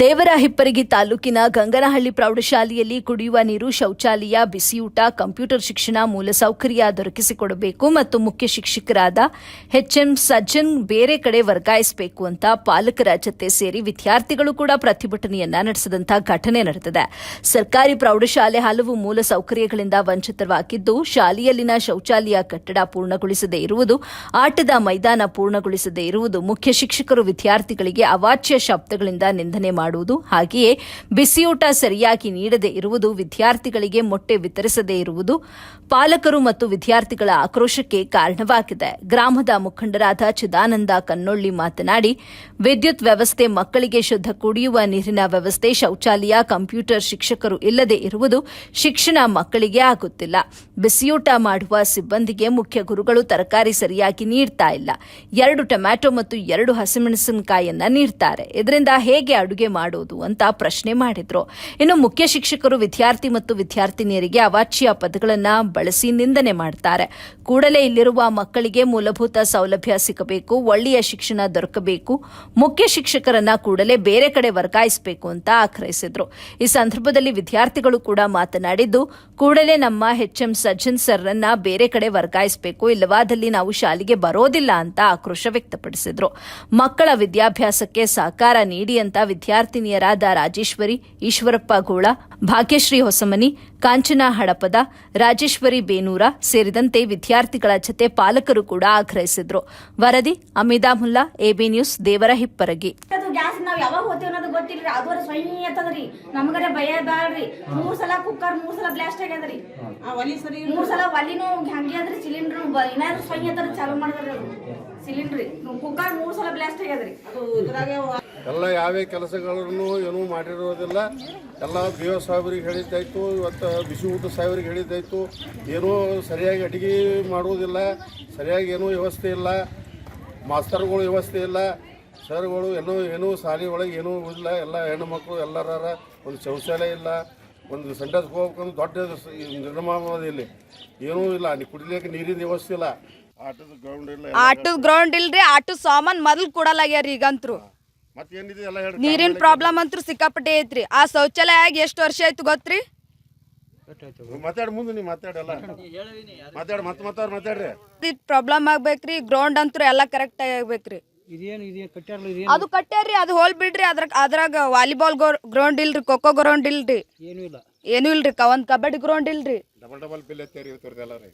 ದೇವರ ಹಿಪ್ಪರಿಗಿ ತಾಲೂಕಿನ ಗಂಗನಹಳ್ಳಿ ಪ್ರೌಢಶಾಲೆಯಲ್ಲಿ ಕುಡಿಯುವ ನೀರು, ಶೌಚಾಲಯ, ಬಿಸಿಯೂಟ, ಕಂಪ್ಯೂಟರ್ ಶಿಕ್ಷಣ ಮೂಲಸೌಕರ್ಯ ದೊರಕಿಸಿಕೊಡಬೇಕು ಮತ್ತು ಮುಖ್ಯ ಶಿಕ್ಷಕರಾದ ಎಚ್ಎಂ ಸಜ್ಜನ್ ಬೇರೆ ಕಡೆ ವರ್ಗಾಯಿಸಬೇಕು ಅಂತ ಪಾಲಕರ ಜತೆ ಸೇರಿ ವಿದ್ಯಾರ್ಥಿಗಳು ಕೂಡ ಪ್ರತಿಭಟನೆಯನ್ನ ನಡೆಸಿದಂತಹ ಘಟನೆ ನಡೆದಿದೆ. ಸರ್ಕಾರಿ ಪ್ರೌಢಶಾಲೆ ಹಲವು ಮೂಲಸೌಕರ್ಯಗಳಿಂದ ವಂಚಿತವಾಗಿದ್ದು ಶಾಲೆಯಲ್ಲಿನ ಶೌಚಾಲಯ ಕಟ್ಟಡ ಪೂರ್ಣಗೊಳಿಸದೇ ಇರುವುದು, ಆಟದ ಮೈದಾನ ಪೂರ್ಣಗೊಳಿಸದೇ ಇರುವುದು ಮುಖ್ಯ ಶಿಕ್ಷಕರು ವಿದ್ಯಾರ್ಥಿಗಳಿಗೆ ಅವಾಚ್ಯ ಶಬ್ದಗಳಿಂದ ನಿಂದನೆ ಮಾಡುವುದು. ಹಾಗೆಯೇ ಬಿಸಿಯೂಟ ಸರಿಯಾಗಿ ನೀಡದೇ ಇರುವುದು, ವಿದ್ಯಾರ್ಥಿಗಳಿಗೆ ಮೊಟ್ಟೆ ವಿತರಿಸದೇ ಇರುವುದು ಪಾಲಕರು ಮತ್ತು ವಿದ್ಯಾರ್ಥಿಗಳ ಆಕ್ರೋಶಕ್ಕೆ ಕಾರಣವಾಗಿದೆ. ಗ್ರಾಮದ ಮುಖಂಡರಾದ ಚಿದಾನಂದ ಕನ್ನೊಳ್ಳಿ ಮಾತನಾಡಿ, ವಿದ್ಯುತ್ ವ್ಯವಸ್ಥೆ ಮಕ್ಕಳಿಗೆ ಶುದ್ಧ ಕುಡಿಯುವ ನೀರಿನ ವ್ಯವಸ್ಥೆ ಶೌಚಾಲಯ, ಕಂಪ್ಯೂಟರ್ ಶಿಕ್ಷಕರು ಇಲ್ಲದೆ ಇರುವುದು ಶಿಕ್ಷಣ ಮಕ್ಕಳಿಗೆ ಆಗುತ್ತಿಲ್ಲ. ಬಿಸಿಯೂಟ ಮಾಡುವ ಸಿಬ್ಬಂದಿಗೆ ಮುಖ್ಯ ಗುರುಗಳು ತರಕಾರಿ ಸರಿಯಾಗಿ ನೀಡ್ತಾ ಇಲ್ಲ. ಎರಡು ಟೊಮ್ಯಾಟೊ ಮತ್ತು ಎರಡು ಹಸಿಮೆಣಸಿನಕಾಯಿಯನ್ನ ನೀಡ್ತಾರೆ. ಇದರಿಂದ ಹೇಗೆ ಅಡುಗೆ ಮಾಡೋದು ಅಂತ ಪ್ರಶ್ನೆ ಮಾಡಿದ್ರು. ಇನ್ನು ಮುಖ್ಯ ಶಿಕ್ಷಕರು ವಿದ್ಯಾರ್ಥಿ ಮತ್ತು ವಿದ್ಯಾರ್ಥಿನಿಯರಿಗೆ ಅವಾಚ್ಯ ಪದಗಳನ್ನ ಬಳಸಿ ನಿಂದನೆ ಮಾಡ್ತಾರೆ. ಕೂಡಲೇ ಇಲ್ಲಿರುವ ಮಕ್ಕಳಿಗೆ ಮೂಲಭೂತ ಸೌಲಭ್ಯ ಸಿಗಬೇಕು, ಒಳ್ಳೆಯ ಶಿಕ್ಷಣ ದೊರಕಬೇಕು, ಮುಖ್ಯ ಶಿಕ್ಷಕರನ್ನ ಕೂಡಲೇ ಬೇರೆ ಕಡೆ ವರ್ಗಾಯಿಸಬೇಕು ಅಂತ ಆಗ್ರಹಿಸಿದ್ರು. ಈ ಸಂದರ್ಭದಲ್ಲಿ ವಿದ್ಯಾರ್ಥಿಗಳು ಕೂಡ ಮಾತನಾಡಿದ್ದು, ಕೂಡಲೇ ನಮ್ಮ ಎಚ್ಎಂ ಸಜ್ಜನ್ ಸರ್ರನ್ನ ಬೇರೆ ಕಡೆ ವರ್ಗಾಯಿಸಬೇಕು, ಇಲ್ಲವಾದಲ್ಲಿ ನಾವು ಶಾಲೆಗೆ ಬರೋದಿಲ್ಲ ಅಂತ ಆಕ್ರೋಶ ವ್ಯಕ್ತಪಡಿಸಿದ್ರು. ಮಕ್ಕಳ ವಿದ್ಯಾಭ್ಯಾಸಕ್ಕೆ ಸಹಕಾರ ನೀಡಿ ಅಂತ ವಿದ್ಯಾರ್ಥಿನಿಯರಾದ ರಾಜೇಶ್ವರಿ ಈಶ್ವರಪ್ಪ ಗೋಳ ಭಾಗ್ಯಶ್ರೀ ಹೊಸಮನಿ ಕಾಂಚನ ಹಡಪದ ರಾಜೇಶ್ವರಿ ಬೇನೂರ ಸೇರಿದಂತೆ ವಿದ್ಯಾರ್ಥಿಗಳ ಜತೆ ಪಾಲಕರು ಕೂಡ ಆಗ್ರಹಿಸಿದ್ರು. ವರದಿ ಅಮಿದಾ ಮುಲ್ಲಾ ಎಬಿ ನ್ಯೂಸ್ ದೇವರ ಹಿಪ್ಪರಗಿ ಅದು ಗ್ಯಾಸ್ ನಾವ್ ಯಾವಾಗ ಹೋಗ್ತೀವಿ ಅನ್ನೋದು ಗೊತ್ತಿಲ್ರಿ. ಅದು ಸ್ವಯಂ ನಮಗರೆ ಭಯ ಬ್ಯಾಡ್ರಿ. ಮೂರ್ ಸಲ ಕುಕ್ಕರ್ ಮೂರ್ ಸಲ ಬ್ಲಾಸ್ಟ್ ಆಗ್ಯದ್ರಿ. ಮೂರ್ ಸಲ ಒಲಿನೂ ಹಂಗೆ ಅದ್ರಿ ಸಿಲಿಂಡರ್ ಏನಾದ್ರು ಸ್ವಯಂ ಅಂತ ಚಾಲು ಮಾಡಿದ್ರಿ ಅದು. ಸಿಲಿಂಡ್ರಿ ಕುಕ್ಕರ್ ಮೂರ್ ಸಲ ಬ್ಲಾಸ್ಟ್ ಆಗ್ಯದ್ರಿ. ಎಲ್ಲ ಯಾವೇ ಕೆಲಸಗಳನ್ನು ಏನೂ ಮಾಡಿರೋದಿಲ್ಲ. ಎಲ್ಲ ದೇವ ಸಾಹೇಬ್ರಿಗೆ ಹೇಳಿದ್ದಾಯ್ತು ಇವತ್ತು ಬಿಸಿ ಊಟ ಸಾಹೇಬ್ರಿಗೆ ಹೇಳಿದ್ದಾಯ್ತು. ಏನೂ ಸರಿಯಾಗಿ ಅಡುಗೆ ಮಾಡುವುದಿಲ್ಲ ಸರಿಯಾಗಿ ಏನೂ ವ್ಯವಸ್ಥೆ ಇಲ್ಲ. ಮಾಸ್ತರ್ಗಳು ವ್ಯವಸ್ಥೆ ಇಲ್ಲ. ಸರ್ಗಳು ಏನೂ ಏನೂ ಶಾಲೆ ಒಳಗೆ ಏನೂ ಇಲ್ಲ. ಎಲ್ಲ ಹೆಣ್ಣುಮಕ್ಳು ಎಲ್ಲರ ಒಂದು ಶೌಚಾಲಯ ಇಲ್ಲ. ಒಂದು ಸೆಂಟರ್ಸ್ಗೆ ಹೋಗ್ಬೇಕಂದ್ರೆ ದೊಡ್ಡ ನಿರ್ಮಾಣ ಇಲ್ಲಿ ಏನೂ ಇಲ್ಲ. ನೀ ಕುಡಿಲಿಕ್ಕೆ ನೀರಿನ ವ್ಯವಸ್ಥೆ ಇಲ್ಲ. ಆಟದ ಗ್ರೌಂಡ್ ಇಲ್ಲ. ಆಟದ ಗ್ರೌಂಡ್ ಇಲ್ರಿ ಆಟದ ಸಾಮಾನು ಮೊದಲು ಕೊಡಲಾಗ್ಯಾರ ಈಗಂತ್ರು ಮತ್ತೇನಿದೆ ಎಲ್ಲ ಹೇಳಿ ನೀರಿನ ಪ್ರಾಬ್ಲಮ್ ಅಂತೂ ಸಿಕ್ಕಾಪಟ್ಟೆ ಐತ್ರಿ. ಆ ಶೌಚಾಲಯ ಆಗಿ ಎಷ್ಟು ವರ್ಷ ಆಯ್ತು ಗೊತ್ತ್ರಿ? ಮಾತಾಡ ಮುಂದೆ ನೀವು ಮಾತಾಡಲ್ಲ ಮಾತಾಡ ಮತ್ತೆ ಮಾತಾಡ್ ಮಾತಾಡ್ರಿ. ಪ್ರಾಬ್ಲಮ್ ಆಗ್ಬೇಕ್ರಿ ಗ್ರೌಂಡ್ ಅಂತೂ ಎಲ್ಲ ಕರೆಕ್ಟ್ ಆಗ್ಬೇಕ್ರಿ. ಇದೇನು ಇದೇನು ಕಟ್ಟಾರಲ್ಲ ಇದೇನು? ಅದು ಕಟ್ಟ್ಯಾರ್ರಿ ಅದು ಹೋಲ್ ಬಿಡ್ರಿ ಅದ್ರ ಅದ್ರಾಗ ವಾಲಿಬಾಲ್ ಗ್ರೌಂಡ್ ಇಲ್ರಿ ಖೋಖೋ ಗ್ರೌಂಡ್ ಇಲ್ರಿ. ಏನೂ ಇಲ್ಲ. ಏನೂ ಇಲ್ರಿ ಕ ಒಂದ್ ಕಬಡ್ಡಿ ಗ್ರೌಂಡ್ ಇಲ್ರಿ. ಡಬಲ್ ಡಬಲ್ ಬಿಲ್ ಎತ್ತೇರಿ ಇರ್ತಾರೆ ಎಲ್ಲ ರೀ